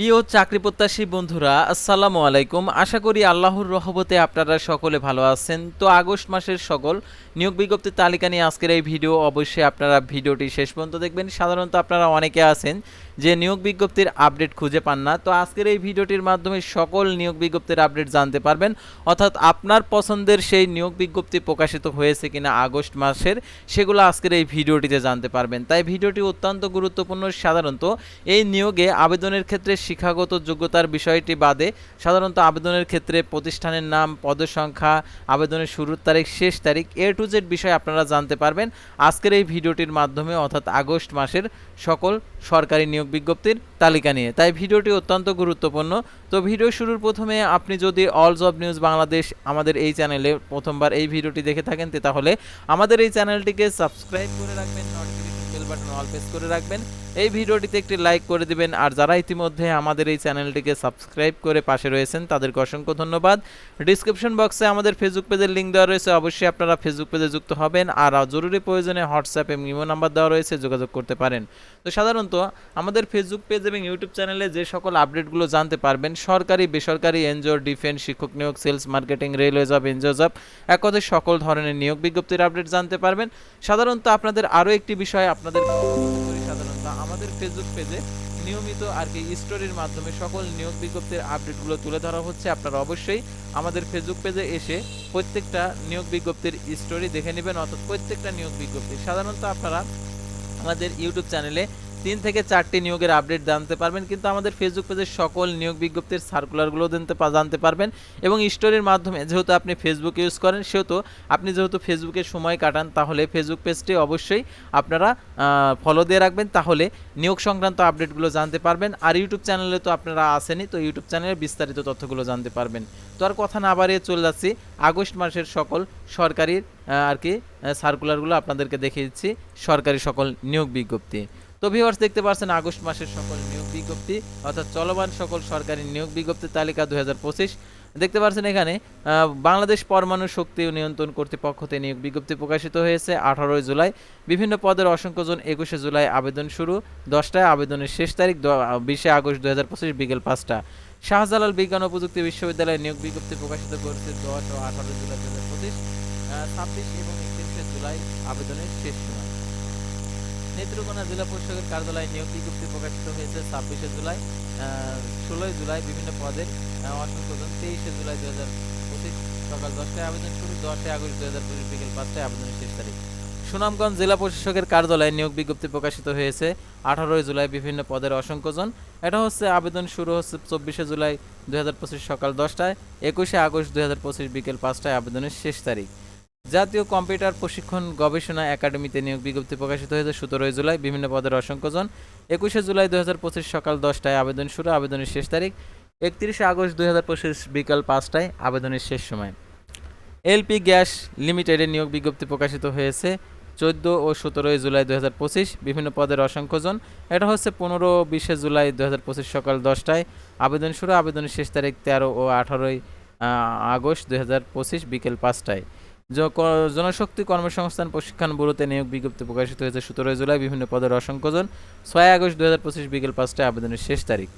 প্রিয় চাকরি প্রত্যাশী বন্ধুরা, আসসালামু আলাইকুম। আশা করি আল্লাহর রহমতে আপনারা সকলে ভালো আছেন। তো আগস্ট মাসের সকল নিয়োগ বিজ্ঞপ্তির তালিকা নিয়ে আজকের এই ভিডিও অবশ্যই আপনারা ভিডিওটি শেষ পর্যন্ত দেখবেন। সাধারণত আপনারা অনেকে আছেন যে নিয়োগ বিজ্ঞপ্তির আপডেট খুঁজে পান না। তো আজকের এই ভিডিওটির মাধ্যমে সকল নিয়োগ বিজ্ঞপ্তির আপডেট জানতে পারবেন। অর্থাৎ আপনার পছন্দের সেই নিয়োগ বিজ্ঞপ্তি প্রকাশিত হয়েছে কিনা আগস্ট মাসের, সেগুলো আজকের এই ভিডিওটিতে জানতে পারবেন। তাই ভিডিওটি অত্যন্ত গুরুত্বপূর্ণ। সাধারণত এই নিয়োগে আবেদনের ক্ষেত্রে শিক্ষাগত যোগ্যতার বিষয়টি বাদে সাধারণত আবেদনের ক্ষেত্রে প্রতিষ্ঠানের নাম, পদের সংখ্যা, আবেদনের শুরুর তারিখ, শেষ তারিখ এ টু জেড বিষয় আপনারা জানতে পারবেন। আজকের এই ভিডিওটির মাধ্যমে অর্থাৎ আগস্ট মাসের সকল সরকারি নিয়োগ বিজ্ঞপ্তির তালিকা নিয়ে। তাই ভিডিওটি অত্যন্ত গুরুত্বপূর্ণ। তো ভিডিও শুরুর প্রথমে আপনি যদি অল জব নিউজ বাংলাদেশ আমাদের এই চ্যানেলে প্রথমবার এই ভিডিওটি দেখে থাকেন তাহলে আমাদের এই চ্যানেলটিকে সাবস্ক্রাইব করে রাখবেন notification bell button all press করে রাখবেন। এই ভিডিওটিতে একটি লাইক করে দিবেন, আর যারা ইতিমধ্যে আমাদের এই চ্যানেলটিকে সাবস্ক্রাইব করে পাশে রয়েছেন, তাদেরকে অসংখ্য ধন্যবাদ। ডিসক্রিপশন বক্সে আমাদের ফেসবুক পেজের লিঙ্ক দেওয়া রয়েছে, অবশ্যই আপনারা ফেসবুক পেজে যুক্ত হবেন, আর জরুরি প্রয়োজনে হোয়াটসঅ্যাপ এবং ইমো নাম্বার দেওয়া রয়েছে, যোগাযোগ করতে পারেন। তো সাধারণত আমাদের ফেসবুক পেজ এবং ইউটিউব চ্যানেলে যে সকল আপডেটগুলো জানতে পারবেন, সরকারি, বেসরকারি, এনজিও ডিফেন্স শিক্ষক নিয়োগ sales marketing railway job NGO job এক সকল ধরনের নিয়োগ বিজ্ঞপ্তির আপডেট জানতে পারবেন। সাধারণত আপনাদের আরও একটি বিষয় আপনাদের সাধারণত আমাদের ফেসবুক পেজে নিয়মিত আর কি স্টোরির মাধ্যমে সকল নিয়োগ বিজ্ঞপ্তির আপডেটগুলো তুলে ধরা হচ্ছে। আপনারা অবশ্যই আমাদের ফেসবুক পেজে এসে প্রত্যেকটা নিয়োগ বিজ্ঞপ্তির স্টোরি দেখে নেবেন, অর্থাৎ প্রত্যেকটা নিয়োগ বিজ্ঞপ্তি। সাধারণত আপনারা আমাদের ইউটিউব চ্যানেলে তিন থেকে চারটি নিয়োগের আপডেট জানতে পারবেন, কিন্তু আমাদের ফেসবুক পেজে সকল নিয়োগ বিজ্ঞপ্তির সার্কুলারগুলো জানতে জানতে পারবেন এবং স্টোরির মাধ্যমে যেহেতু আপনি ফেসবুক ইউজ করেন, সেহেতু আপনি যেহেতু ফেসবুকে সময় কাটান, তাহলে ফেসবুক পেজটি অবশ্যই আপনারা ফলো দিয়ে রাখবেন, তাহলে নিয়োগ সংক্রান্ত আপডেটগুলো জানতে পারবেন। আর ইউটিউব চ্যানেলে তো আপনারা আসেনই, তো ইউটিউব চ্যানেলে বিস্তারিত তথ্যগুলো জানতে পারবেন। তো আর কথা না বাড়িয়ে চলে যাচ্ছি, আগস্ট মাসের সকল সরকারি আর কি সার্কুলারগুলো আপনাদেরকে দেখিয়ে দিচ্ছি, সরকারি সকল নিয়োগ বিজ্ঞপ্তি। তো ভিউয়ার্স দেখতে পাচ্ছেন আগস্ট মাসের সকল নিয়োগ বিজ্ঞপ্তি, অর্থাৎ চলমান সকল সরকারি নিয়োগ বিজ্ঞপ্তির তালিকা দুই দেখতে পাচ্ছেন এখানে বাংলাদেশ পরমাণু শক্তি নিয়ন্ত্রণ কর্তৃপক্ষতে নিয়োগ বিজ্ঞপ্তি প্রকাশিত হয়েছে আঠারোই জুলাই। বিভিন্ন পদের অসংখ্যজন একুশে জুলাই আবেদন শুরু, দশটায় আবেদনের শেষ তারিখ বিশে আগস্ট দুই হাজার পঁচিশ বিকেল পাঁচটা। শাহজালাল বিজ্ঞান ও প্রযুক্তি বিশ্ববিদ্যালয়ে নিয়োগ বিজ্ঞপ্তি প্রকাশিত করেছে দশ ও আঠারো জুলাই দু হাজার পঁচিশ ছাব্বিশ এবং একত্রিশে জুলাই আবেদনের শেষ সময়। নেত্রকোনা জেলা পরিষদের কার্যালয়ে নিয়োগ বিজ্ঞপ্তি প্রকাশিত হয়েছে ছাব্বিশে জুলাই ষোলোই জুলাই বিভিন্ন পদের অসংখ্যজন তেইশে জুলাই দু হাজার পঁচিশ সকাল দশটায় আবেদন শুরু দশই আগস্ট দু হাজার পঁচিশ বিকেল পাঁচটায় আবেদনের শেষ তারিখ। সুনামগঞ্জ জেলা প্রশাসকের কার্যালয়ে নিয়োগ বিজ্ঞপ্তি প্রকাশিত হয়েছে আঠারোই জুলাই বিভিন্ন পদের অসংখ্যজন। এটা হচ্ছে আবেদন শুরু হচ্ছে চব্বিশে জুলাই দু হাজার পঁচিশ সকাল দশটায়, একুশে আগস্ট দু হাজার পঁচিশ বিকেল পাঁচটায় আবেদনের শেষ তারিখ। জাতীয় কম্পিউটার প্রশিক্ষণ গবেষণা একাডেমিতে নিয়োগ বিজ্ঞপ্তি প্রকাশিত হয়েছে সতেরোই জুলাই। বিভিন্ন পদের অসংখ্যজন। একুশে জুলাই দু সকাল দশটায় আবেদন শুরু। আবেদনের শেষ তারিখ একত্রিশে আগস্ট দুই হাজার পঁচিশ বিকাল পাঁচটায়। আবেদনের শেষ সময়। এলপি গ্যাস লিমিটেডের নিয়োগ বিজ্ঞপ্তি প্রকাশিত হয়েছে চোদ্দ ও সতেরোই জুলাই দু বিভিন্ন পদের অসংখ্যজন। এটা হচ্ছে পনেরো বিশে জুলাই দু সকাল দশটায়। আবেদন শুরু। আবেদনের শেষ তারিখ তেরো ও আঠারোই আগস্ট পঁচিশ বিকেল পাঁচটায়। জনশক্তি কর্মসংস্থান প্রশিক্ষণ ব্যুরোতে নিয়োগ বিজ্ঞপ্তি প্রকাশিত হয়েছে সতেরোই জুলাই বিভিন্ন পদের অসংখ্যজন ছয় আগস্ট দু পঁচিশ বিকেল পাঁচটায় আবেদনের শেষ তারিখ।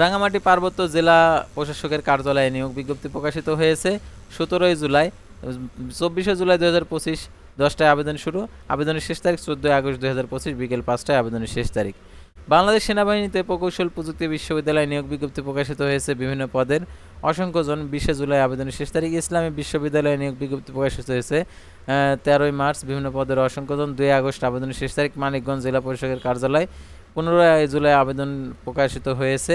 রাঙামাটি পার্বত্য জেলা প্রশাসকের কার্যালয়ে নিয়োগ বিজ্ঞপ্তি প্রকাশিত হয়েছে সতেরোই জুলাই, চব্বিশে জুলাই দু হাজার পঁচিশ দশটায় আবেদন শুরু। আবেদনের শেষ তারিখ চোদ্দোই আগস্ট দু হাজার পঁচিশ বিকেল পাঁচটায় আবেদনের শেষ তারিখ। বাংলাদেশ সেনাবাহিনীতে প্রকৌশল প্রযুক্তি বিশ্ববিদ্যালয়ে নিয়োগ বিজ্ঞপ্তি প্রকাশিত হয়েছে বিভিন্ন পদের। অসংখ্যজন বিশে জুলাই আবেদনের শেষ তারিখ ইসলামী বিশ্ববিদ্যালয়ে নিয়োগ বিজ্ঞপ্তি প্রকাশিত হয়েছে তেরোই মার্চ বিভিন্ন পদের অসংখ্যজন দুই আগস্ট আবেদনের শেষ তারিখ মানিকগঞ্জ জেলা পরিষদের কার্যালয় পনেরোই জুলাই আবেদন প্রকাশিত হয়েছে।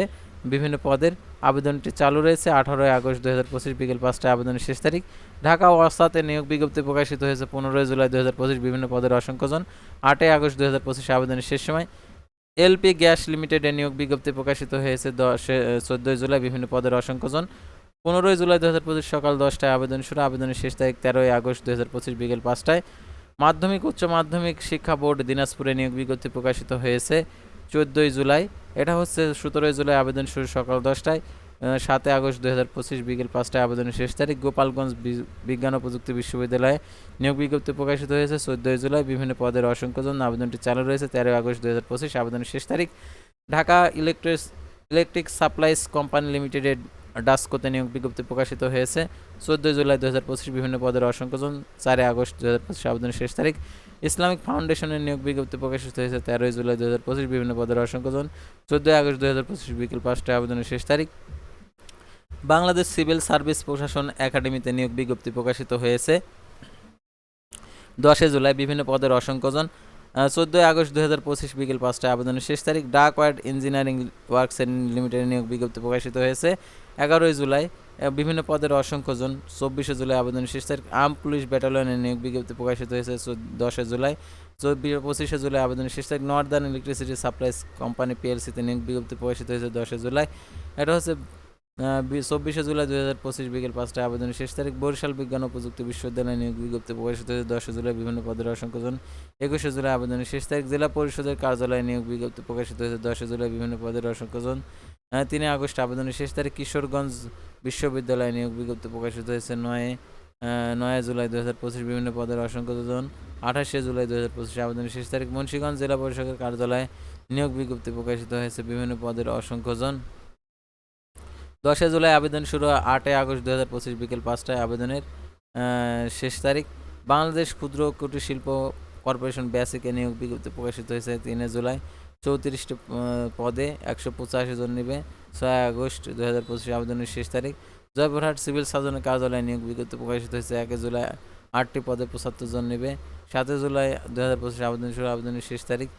বিভিন্ন পদের আবেদনটি চালু রয়েছে, আঠারোই আগস্ট দু হাজার পঁচিশ বিকেল পাঁচটায় আবেদনের শেষ তারিখ। ঢাকা ওয়াসাতে নিয়োগ বিজ্ঞপ্তি প্রকাশিত হয়েছে পনেরোই জুলাই দু হাজার পঁচিশ বিভিন্ন পদের অসংখ্যজন, আটই আগস্ট দু হাজার পঁচিশে আবেদনের শেষ সময়। এলপি গ্যাস লিমিটেডে নিয়োগ বিজ্ঞপ্তি প্রকাশিত হয়েছে দশ চোদ্দোই জুলাই, বিভিন্ন পদের অসংখ্যজন। পনেরোই জুলাই দু হাজার পঁচিশ সকাল দশটায় আবেদন শুরু, আবেদনের শেষ তারিখ তেরোই আগস্ট দু হাজার পঁচিশ বিকেল পাঁচটায়। মাধ্যমিক, উচ্চ মাধ্যমিক শিক্ষা বোর্ড দিনাজপুরে নিয়োগ বিজ্ঞপ্তি প্রকাশিত হয়েছে চোদ্দোই জুলাই। এটা হচ্ছে সতেরোই জুলাই আবেদন শুরু সকাল দশটায়। সাতই আগস্ট দু হাজার পঁচিশ বিকেল পাঁচটায় আবেদনের শেষ তারিখ গোপালগঞ্জ বিজ্ঞান ও প্রযুক্তি বিশ্ববিদ্যালয়ে নিয়োগ বিজ্ঞপ্তি প্রকাশিত হয়েছে। চোদ্দোই জুলাই বিভিন্ন পদের অসংখ্যজন আবেদনটি চালু রয়েছে। তেরোই আগস্ট দু হাজার পঁচিশ আবেদনের শেষ তারিখ। Dhaka electric electric supplies company লিমিটেডের ডাস্কোতে নিয়োগ বিজ্ঞপ্তি প্রকাশিত হয়েছে। চোদ্দোই জুলাই দু হাজার পঁচিশ বিভিন্ন পদের অসংখ্যজন চারই আগস্ট দু হাজার পঁচিশ আবেদনের শেষ তারিখ। ইসলামিক ফাউন্ডেশনের নিয়োগ বিজ্ঞপ্তি প্রকাশিত হয়েছে। তেরোই জুলাই দু হাজার পঁচিশ বিভিন্ন পদের অসংখ্যজন। চোদ্দোই আগস্ট দু হাজার পঁচিশ বিকেল পাঁচটায় আবেদনের শেষ তারিখ। বাংলাদেশ সিভিল সার্ভিস প্রশাসন একাডেমিতে নিয়োগ বিজ্ঞপ্তি প্রকাশিত হয়েছে। দশই জুলাই বিভিন্ন পদের অসংখ্যজন চোদ্দোই আগস্ট দু হাজার পঁচিশ বিকেল পাঁচটায় আবেদনের শেষ তারিখ ডাক ওয়ার্ড ইঞ্জিনিয়ারিং ওয়ার্কস লিমিটেড নিয়োগ বিজ্ঞপ্তি প্রকাশিত হয়েছে। এগারোই জুলাই বিভিন্ন পদের অসংখ্যজন চব্বিশে জুলাই আবেদনের শেষ তারিখ আর্ম পুলিশ ব্যাটালিয়নের নিয়োগ বিজ্ঞপ্তি প্রকাশিত হয়েছে দশে জুলাই। চব্বিশ পঁচিশে জুলাই আবেদনের শেষ তারিখ নর্দার্ন ইলেকট্রিসিটি সাপ্লাইজ কোম্পানি পিএলসিতে নিয়োগ বিজ্ঞপ্তি প্রকাশিত হয়েছে দশে জুলাই। এটা হচ্ছে চব্বিশে জুলাই দুই হাজার পঁচিশ বিকেল পাঁচটায় আবেদনের শেষ তারিখ, বরিশাল বিজ্ঞান ও প্রযুক্তি বিশ্ববিদ্যালয়ে নিয়োগ বিজ্ঞপ্তি প্রকাশিত হয়েছে। দশে জুলাই বিভিন্ন পদের অসংখ্যজন একুশে জুলাই আবেদনের শেষ তারিখ, জেলা পরিষদের কার্যালয়ে নিয়োগ বিজ্ঞপ্তি প্রকাশিত হয়েছে। দশে জুলাই বিভিন্ন পদের অসংখ্যজন তিনই আগস্ট আবেদনের শেষ তারিখ, কিশোরগঞ্জ বিশ্ববিদ্যালয়ে নিয়োগ বিজ্ঞপ্তি প্রকাশিত হয়েছে। নয় নয় জুলাই দু হাজার পঁচিশ বিভিন্ন পদের অসংখ্যজন আঠাশে জুলাই দু হাজার পঁচিশ আবেদনের শেষ তারিখ, মুন্সিগঞ্জ জেলা পরিষদের কার্যালয়ে নিয়োগ বিজ্ঞপ্তি প্রকাশিত হয়েছে। বিভিন্ন পদের অসংখ্যজন দশই জুলাই আবেদন শুরু আটই আগস্ট দু হাজার পঁচিশ বিকেল পাঁচটায়। আবেদনের শেষ তারিখ। বাংলাদেশ ক্ষুদ্র কুটির শিল্প কর্পোরেশন ব্যাসিকে নিয়োগ বিজ্ঞপ্তি প্রকাশিত হয়েছে তিনে জুলাই। চৌত্রিশটি পদে একশো পঁচাশি জন নেবে। ছয় আগস্ট দু হাজার পঁচিশ আবেদনের শেষ তারিখ। জয়পুরহাট সিভিল সার্জনের কার্যালয়ে নিয়োগ বিজ্ঞপ্তি প্রকাশিত হয়েছে একে জুলাই। আটটি পদে পঁচাত্তর জন নেবে। সাতই জুলাই দু হাজার পঁচিশ আবেদন শুরু আবেদনের শেষ তারিখ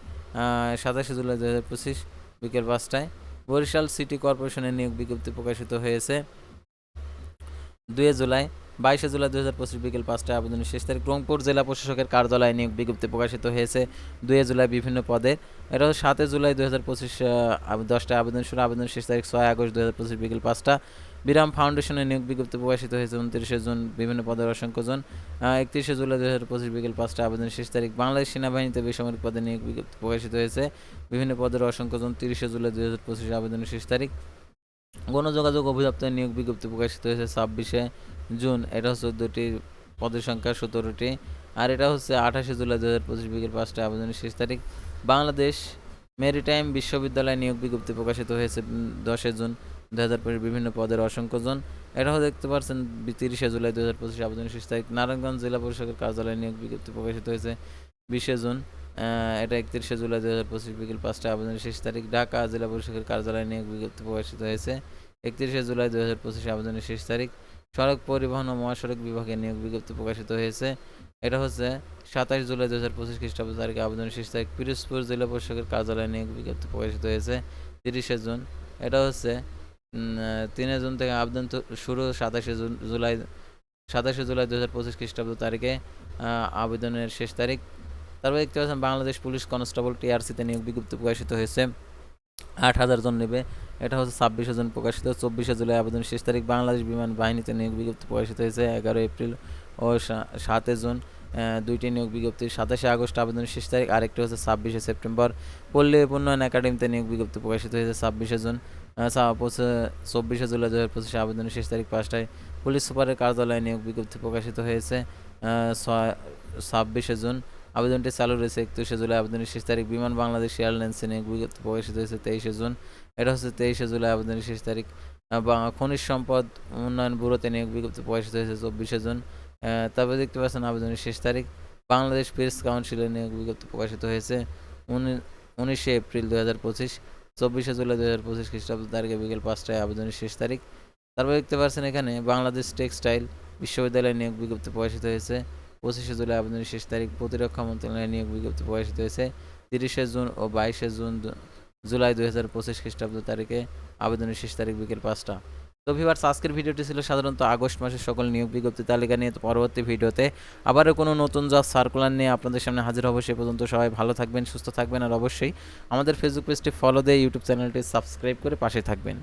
সাতাশে জুলাই দু হাজার পঁচিশ বিকেল পাঁচটায়। বরিশাল সিটি কর্পোরেশনের নিয়োগ বিজ্ঞপ্তি প্রকাশিত হয়েছে। দুই জুলাই, বাইশে জুলাই দু হাজার পঁচিশ বিকেল পাঁচটায় আবেদনের শেষ তারিখ। রংপুর জেলা প্রশাসকের কার্যালয়ে নিয়োগ বিজ্ঞপ্তি প্রকাশিত হয়েছে। দুই জুলাই বিভিন্ন পদে। এটা হচ্ছে সাতই জুলাই দু হাজার পঁচিশ দশটায় আবেদন শুরু। আবেদন শেষ তারিখ ছয় আগস্ট দু হাজার পঁচিশ বিকেল পাঁচটা। বিরাম ফাউন্ডেশনের নিয়োগ বিজ্ঞপ্তি প্রকাশিত হয়েছে উনত্রিশে জুন, বিভিন্ন পদের অসংখ্য জন। একত্রিশে জুলাই দু হাজার পঁচিশ বিকেল পাঁচটা আবেদন শেষ তারিখ বাংলাদেশ সেনাবাহিনীতে বেসামরিক পদে নিয়োগ বিজ্ঞপ্তি প্রকাশিত হয়েছে। বিভিন্ন পদের অসংখ্য জন তিরিশে জুলাই দুই হাজার পঁচিশ আবেদনের শেষ তারিখ। গণযোগাযোগ অধিদপ্তরের নিয়োগ বিজ্ঞপ্তি প্রকাশিত হয়েছে ছাব্বিশে জুন। এটা হচ্ছে দুটি পদের সংখ্যা সতেরোটি। আর এটা হচ্ছে আঠাশে জুলাই দু হাজার পঁচিশ বিকেল পাঁচটা আবেদনের শেষ তারিখ। বাংলাদেশ মেরিটাইম বিশ্ববিদ্যালয়ে নিয়োগ বিজ্ঞপ্তি প্রকাশিত হয়েছে দশে জুন। দু হাজার পঁচিশ বিভিন্ন পদের অসংখ্য জন এটাও দেখতে পাচ্ছেন তিরিশে জুলাই দু হাজার পঁচিশ আবেদনের শেষ তারিখ। নারায়ণগঞ্জ জেলা পরিষদের কার্যালয়ে নিয়োগ বিজ্ঞপ্তি প্রকাশিত হয়েছে বিশে জুন। এটা একত্রিশে জুলাই দু হাজার পঁচিশ বিকেল পাঁচটা আবেদনের শেষ তারিখ। ঢাকা জেলা পরিষদের কার্যালয়ে নিয়োগ বিজ্ঞপ্তি প্রকাশিত হয়েছে একত্রিশে জুলাই দু হাজার পঁচিশে আবেদনের শেষ তারিখ। সড়ক পরিবহন ও মহাসড়ক বিভাগে নিয়োগ বিজ্ঞপ্তি প্রকাশিত হয়েছে। এটা হচ্ছে সাতাশ জুলাই দু হাজার পঁচিশ খ্রিস্টাব্দ তারিখে আবেদনের শেষ তারিখ। পিরোজপুর জেলা পরিষদের কার্যালয়ে নিয়োগ বিজ্ঞপ্তি প্রকাশিত হয়েছে তিরিশে জুন। এটা হচ্ছে তিনে জুন থেকে আবেদন শুরু সাতাশে জুলাই সাতাশে জুলাই দু হাজার পঁচিশ খ্রিস্টাব্দ তারিখে আবেদনের শেষ তারিখ। তারপর দেখতে পাচ্ছেন, বাংলাদেশ পুলিশ কনস্টেবল টিআরসিতে নিয়োগ বিজ্ঞপ্তি প্রকাশিত হয়েছে। আট হাজার জন নেবে। এটা হচ্ছে ছাব্বিশে জন প্রকাশিত, চব্বিশে জুলাই আবেদন শেষ তারিখ। বাংলাদেশ বিমান বাহিনীতে নিয়োগ বিজ্ঞপ্তি প্রকাশিত হয়েছে এগারো এপ্রিল ও সাতে জুন। দুইটি নিয়োগ বিজ্ঞপ্তি, সাতাশে আগস্ট আবেদনের শেষ তারিখ। আরেকটি হচ্ছে ছাব্বিশে সেপ্টেম্বর। পল্লী উন্নয়ন একাডেমিতে নিয়োগ বিজ্ঞপ্তি প্রকাশিত হয়েছে ছাব্বিশে জুন। আহ, ছা- পঁচি- চব্বিশে জুলাই দু হাজার পঁচিশে আবেদনের শেষ তারিখ পাঁচটায় পুলিশ সুপারের কার্যালয়ে নিয়োগ বিজ্ঞপ্তি প্রকাশিত হয়েছে ছাব্বিশে জুন। আবেদনটি চালু রয়েছে একত্রিশে জুলাই আবেদনের শেষ তারিখ। বিমান বাংলাদেশ এয়ারলাইন্সে নিয়োগ বিজ্ঞপ্তি প্রকাশিত হয়েছে তেইশে জুন। এটা হচ্ছে তেইশে জুলাই আবেদনের শেষ তারিখ। খনিজ সম্পদ উন্নয়ন ব্যুরোতে নিয়োগ বিজ্ঞপ্তি প্রকাশিত হয়েছে চব্বিশে জুন। তারপরে দেখতে পাচ্ছেন আবেদনের শেষ তারিখ। বাংলাদেশ প্রেস কাউন্সিলের নিয়োগ বিজ্ঞপ্তি প্রকাশিত হয়েছে উনি- উনিশে এপ্রিল দু হাজার পঁচিশ। চব্বিশে জুলাই দু হাজার পঁচিশ খ্রিস্টাব্দ তারিখে বিকেল পাঁচটায় আবেদনের শেষ তারিখ। তারপর দেখতে পাচ্ছেন এখানে বাংলাদেশ টেক্সটাইল বিশ্ববিদ্যালয়ে নিয়োগ বিজ্ঞপ্তি প্রকাশিত হয়েছে। পঁচিশে জুলাই আবেদনের শেষ তারিখ প্রতিরক্ষা মন্ত্রণালয়ে নিয়োগ বিজ্ঞপ্তি প্রকাশিত হয়েছে। তিরিশে জুন ও বাইশে জুন জুলাই দুই হাজার পঁচিশ খ্রিস্টাব্দ তারিখে আবেদনের শেষ তারিখ বিকেল পাঁচটা। তো ভিভার্স আজকের ভিডিওটি ছিল সাধারণত আগস্ট মাসের সকল নিয়োগ বিজ্ঞপ্তি তালিকা নিয়ে। তো পরবর্তী ভিডিওতে আবারও কোনো নতুন জব সার্কুলার নিয়ে আপনাদের সামনে হাজির হব সে পর্যন্ত সবাই ভালো থাকবেন, সুস্থ থাকবেন। আর অবশ্যই আমাদের ফেসবুক পেজটি ফলো দিয়ে ইউটিউব চ্যানেলটি সাবস্ক্রাইব করে পাশে থাকবেন।